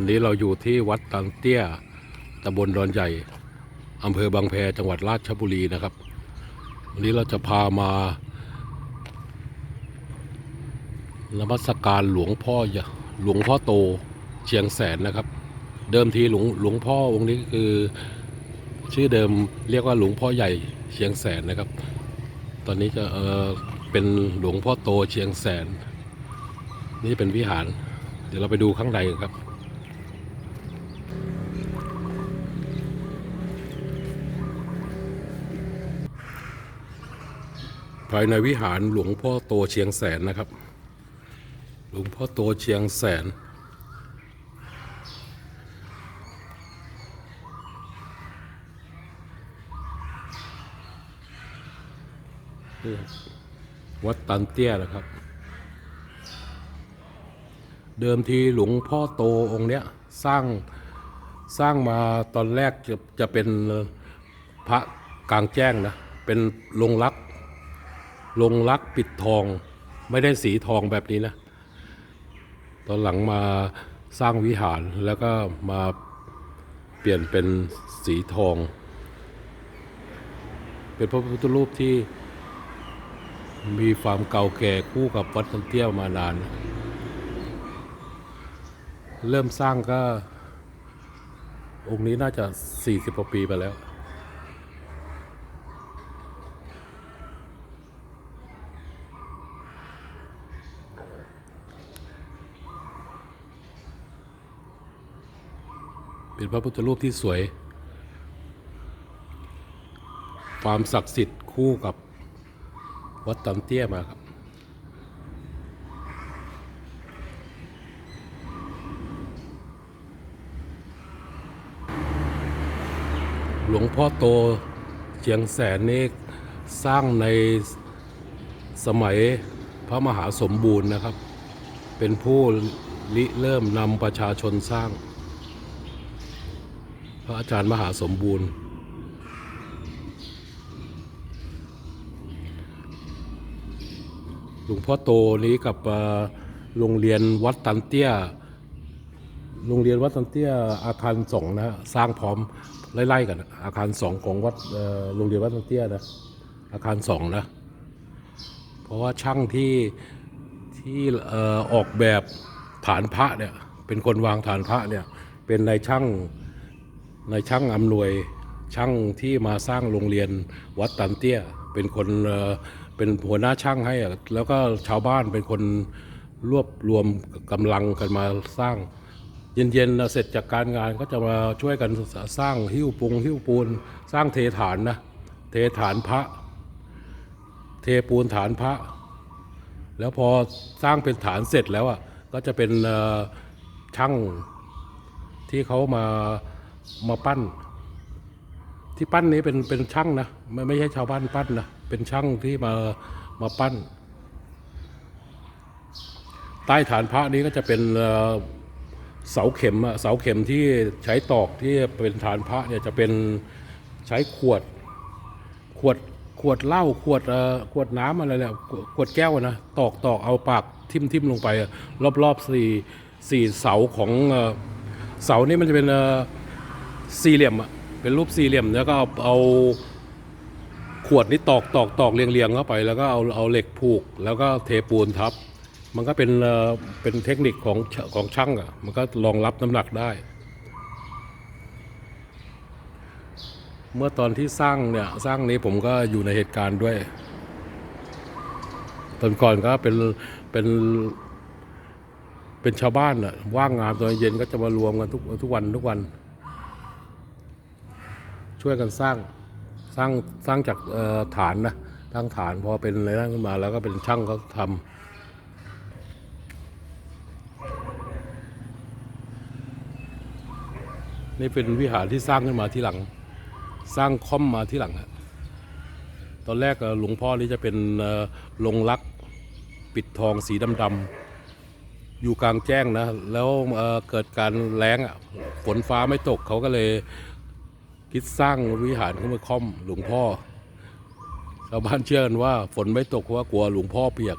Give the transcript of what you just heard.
วันนี้เราอยู่ที่วัดตันเตี้ยตำบลดอนใหญ่อำเภอบางแพจังหวัดราชบุรีนะครับ วันนี้เราจะพามานมัสการหลวงพ่อใหญ่หลวงพ่อโตเชียงแสนนะครับ เดิมทีหลวงหลวงพ่อองค์นี้คือ ชื่อเดิมเรียกว่าหลวงพ่อใหญ่เชียงแสนนะครับ ตอนนี้จะเออเป็นหลวงพ่อโตเชียงแสน นี่เป็นวิหาร เดี๋ยวเราไปดูข้างในกันครับ ภายในวิหารหลวงพ่อโตเชียงแสนนะครับ หลวงพ่อโตเชียงแสน วัดตันเตี้ยนะครับ เดิมทีหลวงพ่อโตองค์เนี้ยสร้างสร้างมาตอนแรกจะจะเป็นพระกลางแจ้งนะ เป็นลงรัก ลงรักปิดทอง ไม่ได้สีทองแบบนี้นะ ตอนหลังมาสร้างวิหารแล้วก็มาเปลี่ยนเป็นสีทอง เป็นพระพุทธรูปที่มีความเก่าแก่คู่กับวัดตันเตี้ยมานาน เริ่มสร้างก็ องค์นี้น่าจะ 40กว่าปีไปแล้ว เป็นพระพุทธรูปที่สวย ความศักดิ์สิทธิ์คู่กับวัดตันเตี้ยมาครับหลวงพ่อโตเชียงแสนนี่สร้างในสมัยพระมหาสมบูรณ์นะครับ เป็นผู้ริเริ่มนำประชาชนสร้าง ระอาจารย์มหาสมบูรณ์ หลวงพ่อโตนี้กับโรงเรียนวัดตันเตี้ย โรงเรียนวัดตันเตี้ยอาคารสองนะสร้างพร้อมไล่ๆกัน อาคารสองของวัดโรงเรียนวัดตันเตี้ยนะอาคารสองนะ เพราะว่าช่างที่ที่ออออกแบบฐานพระเนี่ยเป็นคนวางฐานพระเนี่ยเป็นนายช่าง ในช่างอำนวยช่างที่มาสร้างโรงเรียนวัดตันเตี้ย เป็นคนเป็นหัวหน้าช่างให้ แล้วก็ชาวบ้านเป็นคนรวบรวมกำลังกันมาสร้าง เย็นๆเสร็จจากการงานก็จะมาช่วยกันสร้างหิ้วปุงหิ้วปูน สร้างเทฐานนะเทฐานพระ เทปูนฐานพระ แล้วพอสร้างเป็นฐานเสร็จแล้วอะก็จะเป็นช่างที่เขามา มาปั้น ที่ปั้นนี้เป็นเป็นช่างนะไม่ไม่ใช่ชาวบ้านปั้นนะเป็นช่างที่มามาปั้น ใต้ฐานพระนี้ก็จะเป็นเสาเข็มเสาเข็มที่ใช้ตอกที่เป็นฐานพระเนี่ยจะเป็นใช้ขวดขวดขวดเหล้าขวดขวดน้ำอะไรเนี่ยขวดขวดแก้วนะตอกตอกเอาปากทิ่มทิ่มลงไป รอะรอบสี่สี่เสาของเสานี่มันจะเป็นเสี่เหลี่ยมอะเป็นรูปสี่เหลี่ยมแล้วก็เอาเอาขวดนี้ตอกตอกตอกเรียงเรียงเข้าไป แล้วก็เอาเอาเหล็กผูก แล้วก็เทปูนทับ มันก็เป็นเอ่อเป็นเทคนิคของของช่างอะมันก็รองรับน้ำหนักได้ เมื่อตอนที่สร้างเนี่ยสร้างนี้ผมก็อยู่ในเหตุการณ์ด้วย ตอนก่อนก็เป็นเป็นเป็นชาวบ้านอะว่างงานตอนเย็นก็จะมารวมกันทุกทุกวันทุกวัน ช่วยกันสร้างสร้างสร้างจากฐานนะตั้งฐานพอเป็นอะไรนั่นขึ้นมาแล้วก็เป็นช่างเขาทำนี่เป็นวิหารที่สร้างขึ้นมาที่หลัง สร้างค่อมมาที่หลังฮะตอนแรกหลวงพ่อนี่จะเป็นลงรักปิดทองสีดำๆอยู่กลางแจ้งนะ แล้วเเกิดการแล้งฝนฟ้าไม่ตกเขาก็เลย คิดสร้างวิหารขึ้นมาค่อมหลวงพ่อ ชาวบ้านเชื่อกันว่าฝนไม่ตกเพราะว่ากลัวหลวงพ่อเปียก